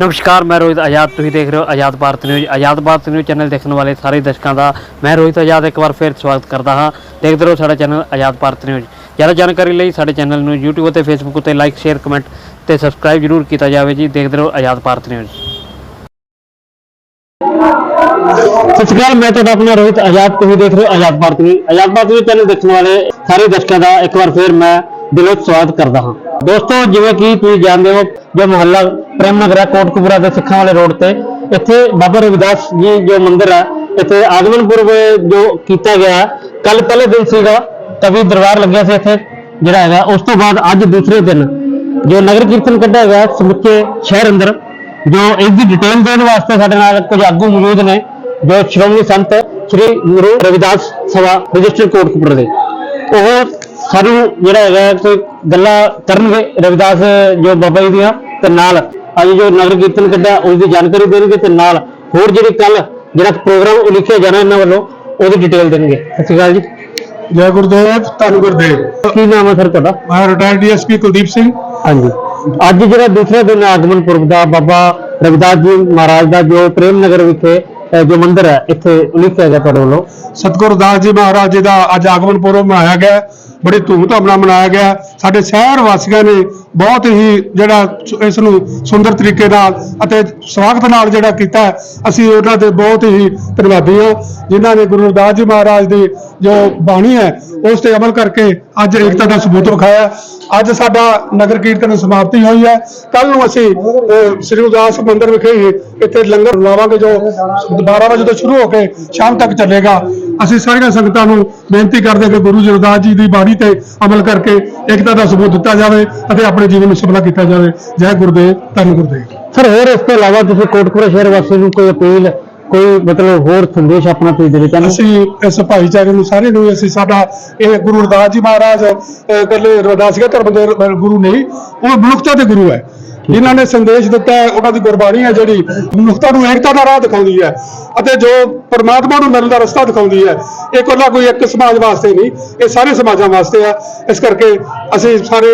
ਨਮਸਕਾਰ, ਮੈਂ ਰੋਹਿਤ ਆਜ਼ਾਦ। ਤੁਸੀਂ ਦੇਖ ਰਹੇ ਹੋ Azad Bharat news. Azad Bharat news channel ਦੇਖਣ ਵਾਲੇ ਸਾਰੇ ਦਰਸ਼ਕਾਂ ਦਾ ਮੈਂ ਰੋਹਿਤ ਆਜ਼ਾਦ ਇੱਕ ਵਾਰ ਫਿਰ ਸਵਾਗਤ ਕਰਦਾ ਹਾਂ। ਦੇਖਦੇ ਰਹੋ ਸਾਡਾ ਚੈਨਲ ਆਜ਼ਾਦ ਭਾਰਤ ਨਿਊਜ਼। ਜ਼ਿਆਦਾ ਜਾਣਕਾਰੀ ਲਈ ਸਾਡੇ ਚੈਨਲ ਨੂੰ YouTube ਅਤੇ Facebook ਉੱਤੇ ਲਾਈਕ ਸ਼ੇਅਰ ਕਮੈਂਟ ਤੇ ਸਬਸਕ੍ਰਾਈਬ ਜਰੂਰ ਕੀਤਾ ਜਾਵੇ ਜੀ। ਦੇਖਦੇ ਰਹੋ ਆਜ਼ਾਦ ਭਾਰਤ ਨਿਊਜ਼। ਸਤਿ ਸ਼੍ਰੀ ਅਕਾਲ ਮੈਂ ਤੁਹਾਡਾ ਆਪਣਾ ਰੋਹਿਤ ਆਜ਼ਾਦ। ਤੁਸੀਂ ਦੇਖ ਰਹੇ ਹੋ Azad Bharat news. Azad Bharat news channel ਦੇਖਣ ਵਾਲੇ ਸਾਰੇ ਦਰਸ਼ਕਾਂ ਦਾ ਇੱਕ ਵਾਰ ਫਿਰ ਮੈਂ ਦਿਲੋਂ ਸਵਾਗਤ ਕਰਦਾ ਹਾਂ। ਦੋਸਤੋ, ਜਿਵੇਂ ਕਿ ਤੁਸੀਂ ਜਾਣਦੇ ਹੋ ਜੋ ਮੁਹੱਲਾ ਪ੍ਰੇਮ ਨਗਰ ਹੈ ਕੋਟਕਪੂਰਾ ਦੇ ਸਿੱਖਾਂ ਵਾਲੇ ਰੋਡ ਤੇ ਇੱਥੇ ਬਾਬਾ ਰਵਿਦਾਸ ਜੀ ਜੋ ਮੰਦਿਰ ਹੈ ਇੱਥੇ ਆਗਮਨ ਪੁਰਬ ਜੋ ਕੀਤਾ ਗਿਆ ਕੱਲ ਪਹਿਲੇ ਦਿਨ ਸੀਗਾ ਕਵੀ ਦਰਬਾਰ ਲੱਗਿਆ ਸੀ ਇੱਥੇ ਜਿਹੜਾ ਹੈਗਾ ਉਸ ਤੋਂ ਬਾਅਦ ਅੱਜ ਦੂਸਰੇ ਦਿਨ ਜੋ ਨਗਰ ਕੀਰਤਨ ਕੱਢਿਆ ਗਿਆ ਸਮੁੱਚੇ ਸ਼ਹਿਰ ਅੰਦਰ ਜੋ ਇਸ ਦੀ ਡਿਟੇਲ ਦੇਣ ਵਾਸਤੇ ਸਾਡੇ ਨਾਲ ਕੁਝ ਆਗੂ ਮੌਜੂਦ ਨੇ ਜੋ ਸ਼੍ਰੋਮਣੀ ਸੰਤ ਸ੍ਰੀ ਗੁਰੂ ਰਵਿਦਾਸ ਸਭਾ ਰਜਿਸਟਰ ਕੋਟਕਪੂਰ ਦੇ ਉਹ ਸਾਨੂੰ ਜਿਹੜਾ ਹੈਗਾ ਕੋਈ ਗੱਲਾਂ ਕਰਨਗੇ ਰਵਿਦਾਸ ਜੋ ਬਾਬਾ ਜੀ ਦੀਆਂ ਤੇ ਨਾਲ ਅੱਜ ਜੋ ਨਗਰ ਕੀਰਤਨ ਕੱਢਿਆ ਉਸ ਦੀ ਜਾਣਕਾਰੀ ਦੇਣਗੇ ਤੇ ਨਾਲ ਹੋਰ ਜਿਹੜੀ ਕੱਲ ਜਿਹੜਾ ਪ੍ਰੋਗਰਾਮ ਉਲੀਕਿਆ ਜਾਣਾ ਇਹਨਾਂ ਵੱਲੋਂ ਉਹਦੀ ਡਿਟੇਲ ਦੇਣਗੇ। ਸਤਿ ਸ਼੍ਰੀ ਅਕਾਲ ਜੀ। ਜੈ ਗੁਰਦੇਵ ਧੰਨ ਗੁਰਦੇਵ। ਕੀ ਨਾਮ ਹੈ ਸਰ ਤੁਹਾਡਾ? ਮੈਂ ਰਿਟਾਇਰਡ ਡੀਐਸਪੀ ਕੁਲਦੀਪ ਸਿੰਘ। ਹਾਂਜੀ। ਅੱਜ ਜਿਹੜਾ ਦੂਸਰਾ ਦਿਨ ਆਗਮਨ ਪੁਰਬ ਦਾ ਬਾਬਾ ਰਵਿਦਾਸ ਜੀ ਮਹਾਰਾਜ ਦਾ ਜੋ ਪ੍ਰੇਮ ਨਗਰ ਵਿਖੇ ਜੋ ਮੰਦਿਰ ਹੈ ਇੱਥੇ ਉਲੀਕਿਆ ਗਿਆ ਤੁਹਾਡੇ ਵੱਲੋਂ। ਸਤਿਗੁਰੂ ਦਾਸ ਜੀ ਮਹਾਰਾਜ ਜੀ ਦਾ ਅੱਜ ਆਗਮਨ ਪੁਰਬ ਮਨਾਇਆ ਗਿਆ ਬੜੀ ਧੂਮਧਾਮ ਨਾਲ ਮਨਾਇਆ ਗਿਆ ਸਾਡੇ ਸ਼ਹਿਰ ਵਾਸੀਆਂ ਨੇ ਬਹੁਤ ਹੀ ਜਿਹੜਾ ਇਸ ਨੂੰ ਸੁੰਦਰ ਤਰੀਕੇ ਨਾਲ ਅਤੇ ਸਵਾਗਤ ਨਾਲ ਜਿਹੜਾ ਕੀਤਾ ਅਸੀਂ ਉਹਨਾਂ ਦੇ ਬਹੁਤ ਹੀ ਧੰਨਵਾਦੀ ਹਾਂ, ਜਿਨ੍ਹਾਂ ਨੇ ਗੁਰੂ ਰਵਿਦਾਸ ਜੀ ਮਹਾਰਾਜ ਦੀ ਜੋ ਬਾਣੀ ਹੈ, ਉਸ ਤੇ ਅਮਲ ਕਰਕੇ ਅੱਜ ਏਕਤਾ ਦਾ ਸਬੂਤ ਵਿਖਾਇਆ ਅੱਜ ਸਾਡਾ ਨਗਰ ਕੀਰਤਨ ਦੀ ਸਮਾਪਤੀ ਹੋਈ ਹੈ। ਕੱਲ ਨੂੰ ਅਸੀਂ ਸ੍ਰੀ ਉਦਾਸ ਮੰਦਿਰ ਵਿਖੇ ਹੀ ਇੱਥੇ ਲੰਗਰ ਲਾਵਾਂਗੇ ਜੋ 12 ਵਜੇ ਤੋਂ ਸ਼ੁਰੂ ਹੋ ਕੇ ਸ਼ਾਮ ਤੱਕ ਚੱਲੇਗਾ। ਅਸੀਂ ਸਾਰੀਆਂ ਸੰਗਤਾਂ ਨੂੰ ਬੇਨਤੀ ਕਰਦੇ ਕਿ ਗੁਰੂ ਜੀ ਰਵਿਦਾਸ ਜੀ ਦੀ ਬਾਣੀ ਤੇ ਅਮਲ ਕਰਕੇ ਏਕਤਾ ਦਾ ਸਬੂਤ ਦਿੱਤਾ ਜਾਵੇ ਅਤੇ ਆਪਣੇ ਜੀਵਨ ਨੂੰ ਸਫਲਾ ਕੀਤਾ ਜਾਵੇ। ਜੈ ਗੁਰਦੇਵ ਧੰਨ ਗੁਰਦੇਵ। ਸਰ ਹੋਰ ਇਸ ਤੋਂ ਇਲਾਵਾ ਤੁਸੀਂ ਕੋਟਕਪੂਰਾ ਸ਼ਹਿਰ ਵਾਸੀ ਨੂੰ ਕੋਈ ਅਪੀਲ ਕੋਈ ਮਤਲਬ ਹੋਰ ਸੰਦੇਸ਼ ਆਪਣਾ ਤੁਸੀਂ ਦੇਣਾ ਚਾਹੁੰਦੇ? ਅਸੀਂ ਇਸ ਭਾਈਚਾਰੇ ਨੂੰ ਸਾਰੇ ਨੂੰ ਅਸੀਂ ਸਾਡਾ ਇਹ ਗੁਰੂ ਰਵਿਦਾਸ ਜੀ ਮਹਾਰਾਜ ਇਕੱਲੇ ਰਵਿਦਾਸੀਆ ਧਰਮ ਦੇ ਗੁਰੂ ਨਹੀਂ ਉਹ ਮਨੁੱਖਤਾ ਦੇ ਗੁਰੂ ਹੈ। ਜਿਨ੍ਹਾਂ ਨੇ ਸੰਦੇਸ਼ ਦਿੱਤਾ ਹੈ ਉਹਨਾਂ ਦੀ ਗੁਰਬਾਣੀ ਹੈ ਜਿਹੜੀ ਮਨੁੱਖਤਾ ਨੂੰ ਏਕਤਾ ਦਾ ਰਾਹ ਦਿਖਾਉਂਦੀ ਹੈ ਅਤੇ ਜੋ ਪਰਮਾਤਮਾ ਨੂੰ ਮਿਲਣ ਦਾ ਰਸਤਾ ਦਿਖਾਉਂਦੀ ਹੈ ਇਹ ਇਕੱਲਾ ਕੋਈ ਇੱਕ ਸਮਾਜ ਵਾਸਤੇ ਨਹੀਂ ਇਹ ਸਾਰੇ ਸਮਾਜਾਂ ਵਾਸਤੇ ਹੈ ਇਸ ਕਰਕੇ ਅਸੀਂ ਸਾਰੇ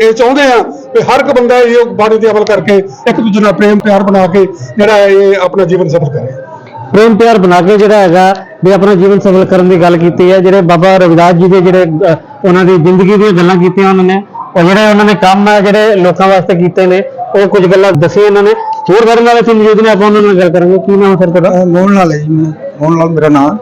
ਇਹ ਚਾਹੁੰਦੇ ਆ ਕਿ ਹਰ ਇੱਕ ਬੰਦਾ ਇਹ ਬਾਣੀ ਤੇ ਅਮਲ ਕਰਕੇ ਇੱਕ ਦੂਜੇ ਨਾਲ ਪ੍ਰੇਮ ਪਿਆਰ ਬਣਾ ਕੇ ਜਿਹੜਾ ਇਹ ਆਪਣਾ ਜੀਵਨ ਸਫਲ ਕਰੇ। ਪ੍ਰੇਮ ਪਿਆਰ ਬਣਾ ਕੇ ਜਿਹੜਾ ਹੈਗਾ ਵੀ ਆਪਣਾ ਜੀਵਨ ਸਫਲ ਕਰਨ ਦੀ ਗੱਲ ਕੀਤੀ ਹੈ ਜਿਹੜੇ ਬਾਬਾ ਰਵਿਦਾਸ ਜੀ ਦੇ ਜਿਹੜੇ ਉਹਨਾਂ ਦੀ ਜ਼ਿੰਦਗੀ ਦੀਆਂ ਗੱਲਾਂ ਕੀਤੀਆਂ ਉਹਨਾਂ ਨੇ। ਉਹ ਜਿਹੜੇ ਉਹਨਾਂ ਨੇ ਕੰਮ ਹੈ ਜਿਹੜੇ ਲੋਕਾਂ ਵਾਸਤੇ ਕੀਤੇ ਨੇ ਉਹ ਕੁਝ ਗੱਲਾਂ ਦੱਸੀਆਂ ਇਹਨਾਂ ਨੇ। ਹੋਰ ਸਾਡੇ ਨਾਲ ਅਸੀਂ ਮੌਜੂਦ ਨੇ ਆਪਾਂ ਉਹਨਾਂ ਨਾਲ ਗੱਲ ਕਰਾਂਗੇ। ਕੀ ਨਾਮ ਸਰ ਤੁਹਾਡਾ? ਮੋਹਨ ਲਾਲ ਹੈ ਜੀ ਮੋਹਨ ਲਾਲ ਮੇਰਾ ਨਾਮ।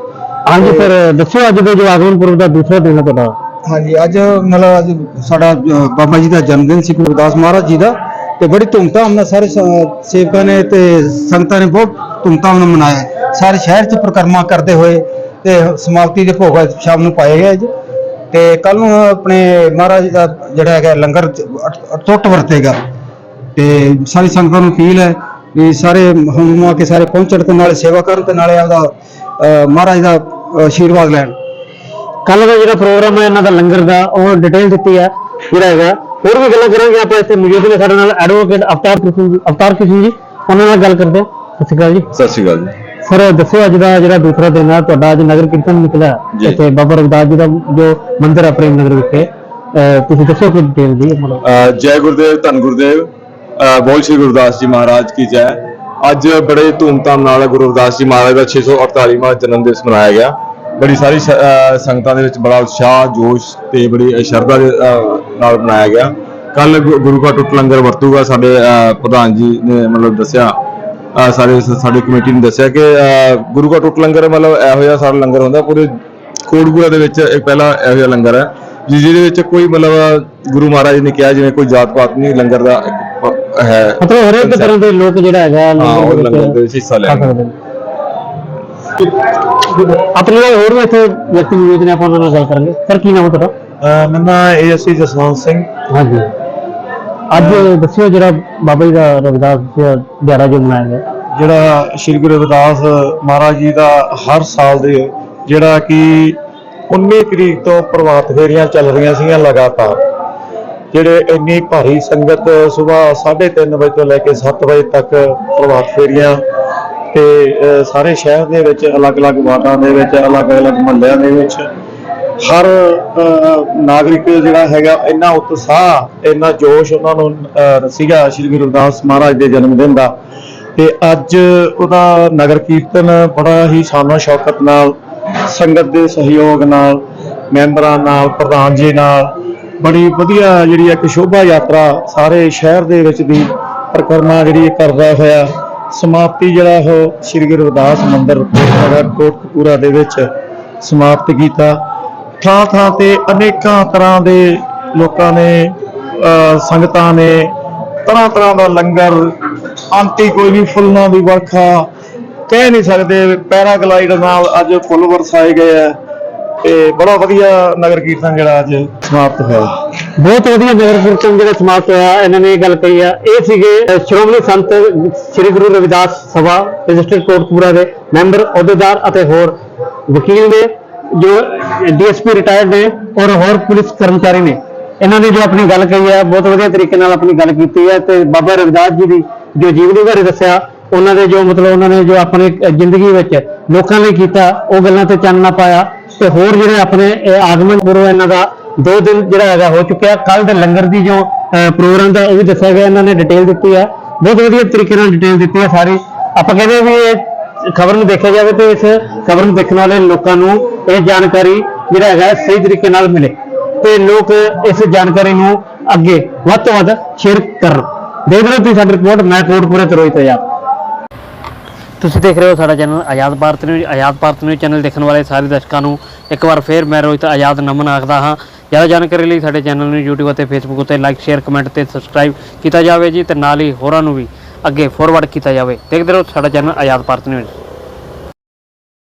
ਹਾਂਜੀ ਸਰ ਦੱਸੋ ਅੱਜ ਦੇ ਜੋ ਆਗਮਨ ਪੁਰਬ ਦਾ ਦੂਸਰਾ ਦਿਨ ਹੈ ਤੁਹਾਡਾ। ਹਾਂਜੀ ਅੱਜ ਮਤਲਬ ਅੱਜ ਸਾਡਾ ਬਾਬਾ ਜੀ ਦਾ ਜਨਮ ਦਿਨ ਸੀ ਗੁਰੂ ਰਵਿਦਾਸ ਮਹਾਰਾਜ ਜੀ ਦਾ। ਤੇ ਬੜੀ ਧੂਮਧਾਮ ਨਾਲ ਸਾਰੇ ਸ- ਸੇਵਕਾਂ ਨੇ ਤੇ ਸੰਗਤਾਂ ਨੇ ਬਹੁਤ ਧੂਮਧਾਮ ਨਾਲ ਮਨਾਇਆ। ਸਾਰੇ ਸ਼ਹਿਰ 'ਚ ਪ੍ਰਕਰਮਾ ਕਰਦੇ ਹੋਏ ਤੇ ਸਮਾਪਤੀ ਦੇ ਭੋਗ ਸ਼ਾਮ ਨੂੰ ਪਾਏ ਗਏ ਅੱਜ ਤੇ ਕੱਲ ਨੂੰ ਆਪਣੇ ਮਹਾਰਾਜ ਦਾ ਜਿਹੜਾ ਹੈਗਾ ਲੰਗਰ ਅਟੁੱਟ ਵਰਤੇਗਾ। ਤੇ ਸਾਰੀ ਸੰਗਤਾਂ ਨੂੰ ਅਪੀਲ ਹੈ ਵੀ ਸਾਰੇ ਆ ਕੇ ਸਾਰੇ ਪਹੁੰਚਣ ਤੇ ਨਾਲੇ ਸੇਵਾ ਕਰਨ ਤੇ ਨਾਲੇ ਆਪਦਾ ਮਹਾਰਾਜ ਦਾ ਆਸ਼ੀਰਵਾਦ ਲੈਣ। ਕੱਲ ਦਾ ਜਿਹੜਾ ਪ੍ਰੋਗਰਾਮ ਹੈ ਇਹਨਾਂ ਦਾ ਲੰਗਰ ਦਾ ਉਹ ਡਿਟੇਲ ਦਿੱਤੀ ਹੈ ਜਿਹੜਾ ਹੈਗਾ। ਹੋਰ ਵੀ ਗੱਲਾਂ ਕਰਾਂਗੇ ਆਪਾਂ ਇੱਥੇ ਮੌਜੂਦ ਨੇ ਸਾਡੇ ਨਾਲ ਐਡਵੋਕੇਟ ਅਵਤਾਰ ਕ੍ਰਿਸ਼ਨ ਜੀ ਅਵਤਾਰ ਕ੍ਰਿਸ਼ਨ ਜੀ ਉਹਨਾਂ ਨਾਲ ਗੱਲ ਕਰਦੇ ਹਾਂ। ਸਤਿ ਸ਼੍ਰੀ ਅਕਾਲ ਜੀ। ਸਤਿ ਸ਼੍ਰੀ ਅਕਾਲ ਜੀ। ਸਰ ਦੱਸੋ ਅੱਜ ਦਾ ਜਿਹੜਾ ਦੂਸਰਾ ਦਿਨ ਹੈ ਤੁਹਾਡਾ ਅੱਜ ਨਗਰ ਕੀਰਤਨ ਨਿਕਲਿਆ। ਜੀ। ਇੱਥੇ ਬਾਬਾ ਰਵਿਦਾਸ ਜੀ ਦਾ ਜੋ ਮੰਦਿਰ ਹੈ ਪ੍ਰੇਮ ਨਗਰ ਵਿਖੇ। ਅਹ ਤੁਸੀਂ ਦੱਸੋ ਕੋਈ ਡਿਟੇਲ ਦੀ ਮਤਲਬ ਜੈ ਗੁਰਦੇਵ ਧੰਨ ਗੁਰਦੇਵ। ਬੋਲ ਸ਼੍ਰੀ ਗੁਰਦਾਸ ਜੀ ਮਹਾਰਾਜ ਕੀ ਜੈ। ਅੱਜ ਬੜੇ ਧੂਮਧਾਮ ਨਾਲ ਗੁਰੂ ਰਵਿਦਾਸ ਜੀ ਮਹਾਰਾਜ ਦਾ 648ਵਾਂ ਜਨਮ ਦਿਵਸ ਮਨਾਇਆ ਗਿਆ। ਬੜੀ ਸਾਰੀ ਸ- ਸੰਗਤਾਂ ਦੇ ਵਿੱਚ ਬੜਾ ਉਤਸ਼ਾਹ ਜੋਸ਼ ਤੇ ਬੜੀ ਸ਼ਰਧਾ ਦੇ ਨਾਲ ਮਨਾਇਆ ਗਿਆ। ਕੱਲ ਗੁਰੂ ਘਰ ਟੁੱਟ ਲੰਗਰ ਵਰਤੂਗਾ ਸਾਡੇ ਅਹ, ਪ੍ਰਧਾਨ ਜੀ ਨੇ ਮਤਲਬ ਦੱਸਿਆ। ਸਾਰੇ ਸਾਡੀ ਕਮੇਟੀ ਨੇ ਦੱਸਿਆ ਕਿ ਗੁਰੂ ਘਰ ਟੁੱਟ ਲੰਗਰ ਮਤਲਬ ਇਹੋ ਜਿਹਾ ਸਾਰਾ ਲੰਗਰ ਹੁੰਦਾ ਪੂਰੇ ਕੋਟਪੂਰਾ ਦੇ ਵਿੱਚ ਇੱਕ ਪਹਿਲਾ ਇਹੋ ਜਿਹਾ ਲੰਗਰ ਹੈ ਜਿਹਦੇ ਵਿੱਚ ਕੋਈ ਮਤਲਬ ਗੁਰੂ ਮਹਾਰਾਜ ਨੇ ਕਿਹਾ ਜਿਵੇਂ ਕੋਈ ਜਾਤ ਪਾਤ ਨਹੀਂ ਲੰਗਰ ਦਾ ਹੈ। ਮਤਲਬ ਹਰੇਕ ਤਰ੍ਹਾਂ ਦੇ ਲੋਕ ਜਿਹੜਾ ਹੈਗਾ ਦੇ ਲੰਗਰ ਦੇ ਵਿੱਚ ਹਿੱਸਾ ਸਕਦੇ ਨੇ। ਆਪਣੇ ਨਾਲ ਹੋਰ ਵੀ ਇੱਥੇ ਵਿਅਕਤੀ ਮੌਜੂਦ ਨੇ ਆਪਾਂ ਉਹਨਾਂ ਨਾਲ ਗੱਲ ਕਰਾਂਗੇ। ਸਰ ਕੀ ਨਾਮ ਹੈ ਤੁਹਾਡਾ? ਮੇਰਾ ਨਾਮ ਏਐਸਸੀ ਜਸਵੰਤ ਸਿੰਘ। ਹਾਂਜੀ। ਅੱਜ ਦੱਸਿਓ ਜਿਹੜਾ ਬਾਬਾ ਜੀ ਦਾ ਰਵਿਦਾਸ ਜੀ ਦਿਹਾੜਾ ਜੋ ਮਨਾਇਆ ਗਿਆ। ਜਿਹੜਾ ਸ਼੍ਰੀ ਗੁਰੂ ਰਵਿਦਾਸ ਮਹਾਰਾਜ ਜੀ ਦਾ ਹਰ ਸਾਲ ਦੇ ਜਿਹੜਾ ਕਿ 19 ਤਰੀਕ ਤੋਂ ਪ੍ਰਭਾਤ ਫੇਰੀਆਂ ਚੱਲ ਰਹੀਆਂ ਸੀਗੀਆਂ ਲਗਾਤਾਰ, ਜਿਹੜੇ ਇੰਨੀ ਭਾਰੀ ਸੰਗਤ ਸਵੇਰ 3:30 ਵਜੇ ਤੋਂ ਲੈ ਕੇ 7 ਵਜੇ ਤੱਕ ਪ੍ਰਭਾਤ ਫੇਰੀਆਂ ਤੇ ਸਾਰੇ ਸ਼ਹਿਰ ਦੇ ਵਿੱਚ, ਅਲੱਗ-ਅਲੱਗ ਵਾਰਡਾਂ ਦੇ ਵਿੱਚ, ਅਲੱਗ-ਅਲੱਗ ਮੁਹੱਲਿਆਂ ਦੇ ਵਿੱਚ ਹਰ ਨਾਗਰਿਕ ਜਿਹੜਾ ਹੈਗਾ, ਇੰਨਾ ਉਤਸ਼ਾਹ, ਇੰਨਾ ਜੋਸ਼ ਉਹਨਾਂ ਨੂੰ ਸੀਗਾ ਸ੍ਰੀ ਗੁਰੂ ਰਵਿਦਾਸ ਮਹਾਰਾਜ ਦੇ ਜਨਮ ਦਿਨ ਦਾ। ਤੇ ਅੱਜ ਉਹਦਾ ਨਗਰ ਕੀਰਤਨ ਬੜਾ ਹੀ ਸ਼ਾਨੋ ਸ਼ੌਕਤ ਨਾਲ, ਸੰਗਤ ਦੇ ਸਹਿਯੋਗ ਨਾਲ, ਮੈਂਬਰਾਂ ਨਾਲ, ਪ੍ਰਧਾਨ ਜੀ ਨਾਲ, ਬੜੀ ਵਧੀਆ ਜਿਹੜੀ ਇੱਕ ਸ਼ੋਭਾ ਯਾਤਰਾ ਸਾਰੇ ਸ਼ਹਿਰ ਦੇ ਵਿੱਚ ਦੀ ਪਰਿਕਰਮਾ ਜਿਹੜੀ ਕਰਦਾ ਹੋਇਆ, ਸਮਾਪਤੀ ਜਿਹੜਾ ਉਹ ਸ੍ਰੀ ਗੁਰੂ ਰਵਿਦਾਸ ਮੰਦਿਰ ਕੋਟਕਪੂਰਾ ਦੇ ਵਿੱਚ ਸਮਾਪਤ ਕੀਤਾ। ਥਾਂ ਥਾਂ ਤੇ ਅਨੇਕਾਂ ਤਰ੍ਹਾਂ ਦੇ ਲੋਕਾਂ ਨੇ ਸੰਗਤਾਂ ਨੇ, ਤਰ੍ਹਾਂ ਤਰ੍ਹਾਂ ਦਾ ਲੰਗਰ ਅੰਤੀ ਕੋਈ ਵੀ ਫੁੱਲਾਂ ਦੀ ਵਰਖਾ ਕਹਿ ਨਹੀਂ ਸਕਦੇ ਪੈਰਾਗਲਾਈਡ ਨਾਲ ਅੱਜ ਫੁੱਲ ਵਰਸਾਏ ਗਏ ਆ। ਤੇ ਬੜਾ ਵਧੀਆ ਨਗਰ ਕੀਰਤਨ ਜਿਹੜਾ ਅੱਜ ਸਮਾਪਤ ਹੋਇਆ। ਬਹੁਤ ਵਧੀਆ ਨਗਰ ਕੀਰਤਨ ਜਿਹੜਾ ਸਮਾਪਤ ਹੋਇਆ, ਇਹਨਾਂ ਨੇ ਇਹ ਗੱਲ ਕਹੀ ਆ। ਇਹ ਸੀਗੇ ਸ਼੍ਰੋਮਣੀ ਸੰਤ ਸ੍ਰੀ ਗੁਰੂ ਰਵਿਦਾਸ ਸਭਾ ਰਜਿਸਟਰਡ ਕੋਟਕਪੂਰਾ ਦੇ ਮੈਂਬਰ, ਅਹੁਦੇਦਾਰ ਅਤੇ ਹੋਰ ਵਕੀਲ ਨੇ। ਜੋ ਡੀਐਸਪੀ ਰਿਟਾਇਰਡ ਨੇ ਔਰ ਹੋਰ ਪੁਲਿਸ ਕਰਮਚਾਰੀ ਨੇ, ਇਹਨਾਂ ਨੇ ਜੋ ਆਪਣੀ ਗੱਲ ਕਹੀ ਹੈ, ਬਹੁਤ ਵਧੀਆ ਤਰੀਕੇ ਨਾਲ ਆਪਣੀ ਗੱਲ ਕੀਤੀ ਹੈ ਤੇ ਬਾਬਾ ਰਵਿਦਾਸ ਜੀ ਦੀ ਜੋ ਜੀਵਨੀ ਬਾਰੇ ਦੱਸਿਆ, ਉਹਨਾਂ ਦੇ ਜੋ ਮਤਲਬ ਉਹਨਾਂ ਨੇ ਜੋ ਆਪਣੇ ਜ਼ਿੰਦਗੀ ਵਿੱਚ ਲੋਕਾਂ ਲਈ ਕੀਤਾ, ਉਹ ਗੱਲਾਂ ਤੇ ਚਾਨਣਾ ਪਾਇਆ ਤੇ ਹੋਰ ਜਿਹੜੇ ਆਪਣੇ ਆਗਮਨ ਗੁਰੂ ਇਹਨਾਂ ਦਾ ਦੋ ਦਿਨ ਜਿਹੜਾ ਹੈਗਾ ਹੋ ਚੁੱਕਿਆ ਕੱਲ ਦੇ ਲੰਗਰ ਦੀ ਜੋ ਪ੍ਰੋਗਰਾਮ ਦਾ ਉਹ ਵੀ ਦੱਸਿਆ ਗਿਆ, ਇਹਨਾਂ ਨੇ ਡਿਟੇਲ ਦਿੱਤੀ ਹੈ। ਬਹੁਤ ਵਧੀਆ ਤਰੀਕੇ ਨਾਲ ਡਿਟੇਲ ਦਿੱਤੀ ਹੈ ਸਾਰੀ। ਆਪਾਂ ਕਹਿੰਦੇ ਹਾਂ ਵੀ ਇਹ ਖਬਰ ਨੂੰ ਦੇਖਿਆ ਜਾਵੇ ਤੇ ਇਸ ਖਬਰ ਨੂੰ ਦੇਖਣ ਵਾਲੇ ਲੋਕਾਂ ਨੂੰ ਇਹ ਜਾਣਕਾਰੀ ਜਿਹੜਾ ਹੈਗਾ ਸਹੀ ਤਰੀਕੇ ਨਾਲ ਮਿਲੇ। ਤੇ ਲੋਕ ਇਸ ਜਾਣਕਾਰੀ ਨੂੰ ਅੱਗੇ ਵੱਧ ਤੋਂ ਵੱਧ ਸ਼ੇਅਰ ਕਰਨ। ਦੇਖ ਰਹੇ ਹੋ ਤੁਸੀਂ ਸਾਡੀ ਰਿਪੋਰਟ ਮੈਂ ਕੋਟਪੁਰੇ ਤੋਂ ਰੋਹਿਤ ਆਜ਼ਾਦ। ਤੁਸੀਂ ਦੇਖ ਰਹੇ ਹੋ ਸਾਡਾ channel Azad Bharat news Azad Bharat news channel ਦੇਖਣ ਵਾਲੇ ਸਾਰੇ ਦਰਸ਼ਕਾਂ ਨੂੰ ਇੱਕ ਵਾਰ ਫੇਰ ਮੈਂ ਰੋਹਿਤ ਆਜ਼ਾਦ ਨਮਨ ਆਖਦਾ ਹਾਂ। ਜ਼ਿਆਦਾ ਜਾਣਕਾਰੀ ਲਈ ਸਾਡੇ ਚੈਨਲ ਨੂੰ YouTube ਅਤੇ Facebook ਉੱਤੇ ਲਾਈਕ ਸ਼ੇਅਰ ਕਮੈਂਟ ਤੇ ਸਬਸਕ੍ਰਾਈਬ ਕੀਤਾ ਜਾਵੇ ਜੀ ਤੇ ਨਾਲ ਹੀ ਹੋਰਾਂ ਨੂੰ ਵੀ ਅੱਗੇ ਫੋਰਵਰਡ ਕੀਤਾ ਜਾਵੇ। ਦੇਖਦੇ ਰਹੋ ਸਾਡਾ ਚੈਨਲ ਆਜ਼ਾਦ ਭਾਰਤ ਨਿਊਜ਼